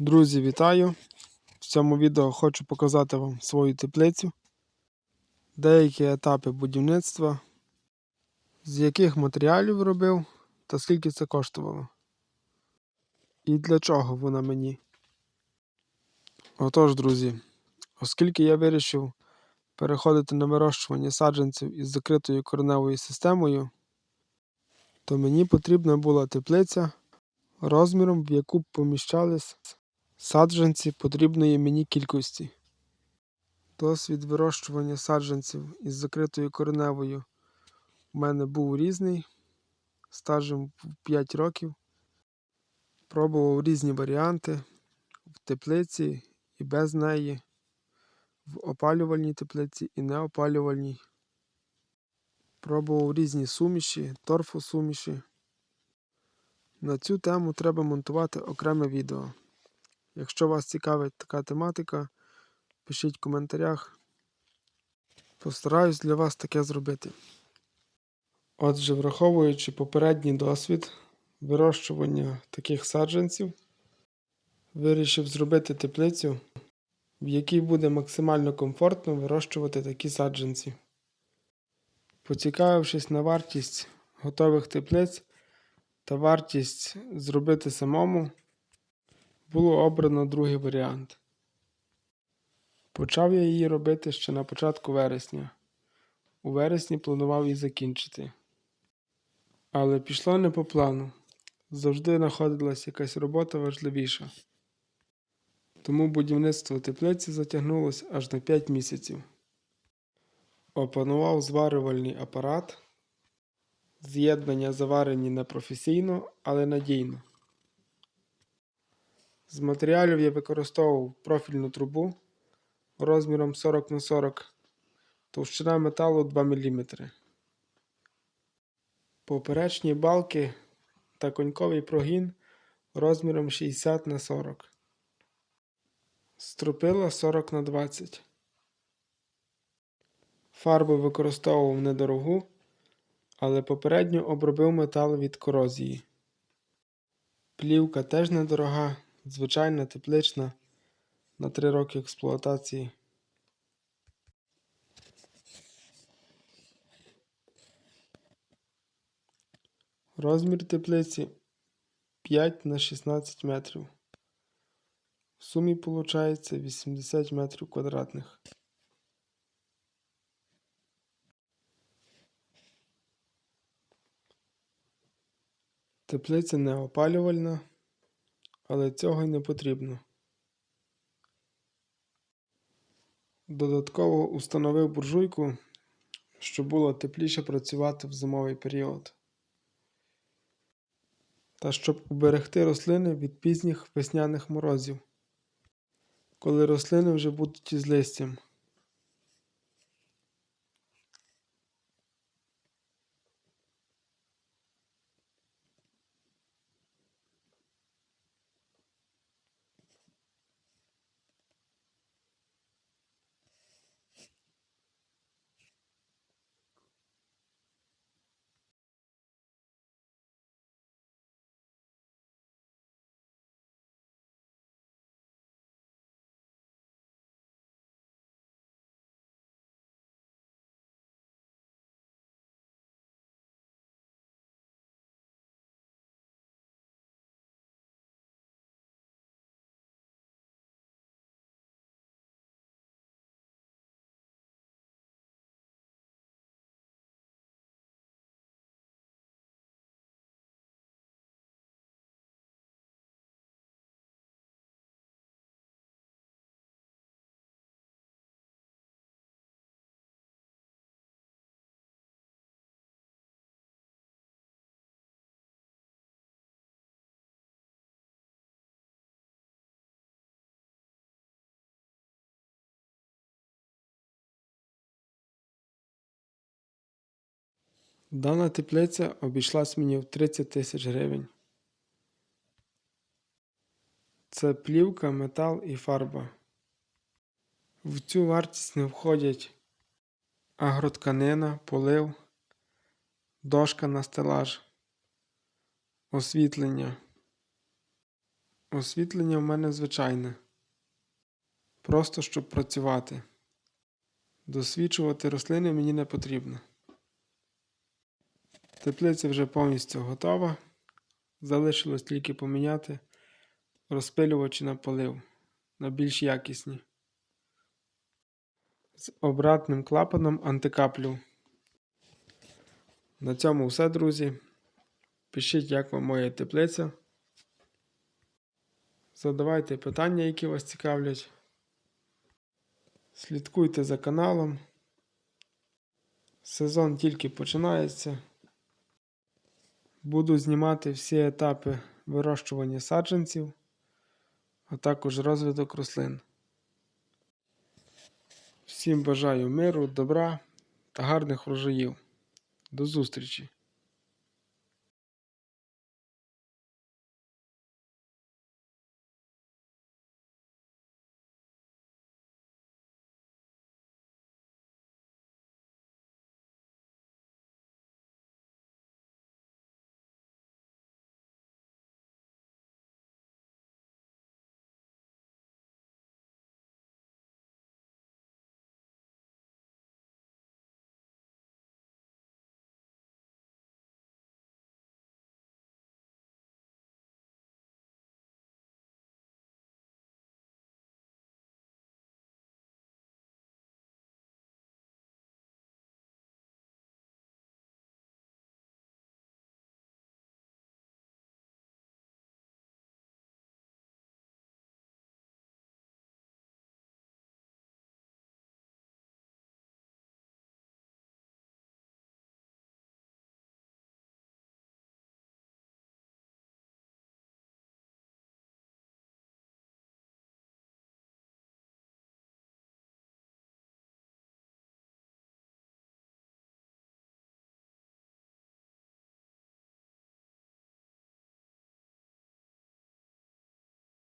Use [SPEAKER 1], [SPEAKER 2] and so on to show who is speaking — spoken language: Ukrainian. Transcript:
[SPEAKER 1] Друзі, вітаю! В цьому відео хочу показати вам свою теплицю, деякі етапи будівництва, з яких матеріалів робив та скільки це коштувало. І для чого вона мені. Отож, друзі, оскільки я вирішив переходити на вирощування саджанців із закритою кореневою системою, то мені потрібна була теплиця розміром, в яку б поміщались саджанці потрібної мені кількості. Досвід вирощування саджанців із закритою кореневою у мене був різний, стажем в 5 років. Пробував різні варіанти в теплиці і без неї, в опалювальній теплиці і неопалювальній. Пробував різні суміші, торфосуміші. На цю тему треба монтувати окреме відео. Якщо вас цікавить така тематика, пишіть в коментарях. Постараюсь для вас таке зробити. Отже, враховуючи попередній досвід вирощування таких саджанців, вирішив зробити теплицю, в якій буде максимально комфортно вирощувати такі саджанці. Поцікавившись на вартість готових теплиць та вартість зробити самому, було обрано другий варіант. Почав я її робити ще на початку вересня. У вересні планував її закінчити. Але пішло не по плану. Завжди знаходилась якась робота важливіша. Тому будівництво теплиці затягнулося аж на 5 місяців. Опанував зварювальний апарат. З'єднання заварені не професійно, але надійно. З матеріалів я використовував профільну трубу розміром 40 на 40 товщина металу 2 мм. Поперечні балки та коньковий прогін розміром 60 на 40 Стропила 40 на 20 Фарбу використовував недорогу, але попередньо обробив метал від корозії. Плівка теж недорога, звичайна теплична на 3 роки експлуатації. Розмір теплиці 5 на 16 метрів. В сумі виходить 80 метрів квадратних. Теплиця не опалювальна, але цього й не потрібно. Додатково установив буржуйку, щоб було тепліше працювати в зимовий період. Та щоб уберегти рослини від пізніх весняних морозів, коли рослини вже будуть із листям. Дана теплиця обійшлась мені в 30 тисяч гривень. Це плівка, метал і фарба. В цю вартість не входять агротканина, полив, дошка на стелаж, освітлення. Освітлення в мене звичайне. Просто щоб працювати. Досвідчувати рослини мені не потрібно. Теплиця вже повністю готова. Залишилось тільки поміняти розпилювачі на полив на більш якісні. З обратним клапаном антикаплю. На цьому все, друзі. Пишіть, як вам моя теплиця. Задавайте питання, які вас цікавлять. Слідкуйте за каналом. Сезон тільки починається. Буду знімати всі етапи вирощування саджанців, а також розвиток рослин. Всім бажаю миру, добра та гарних врожаїв. До зустрічі!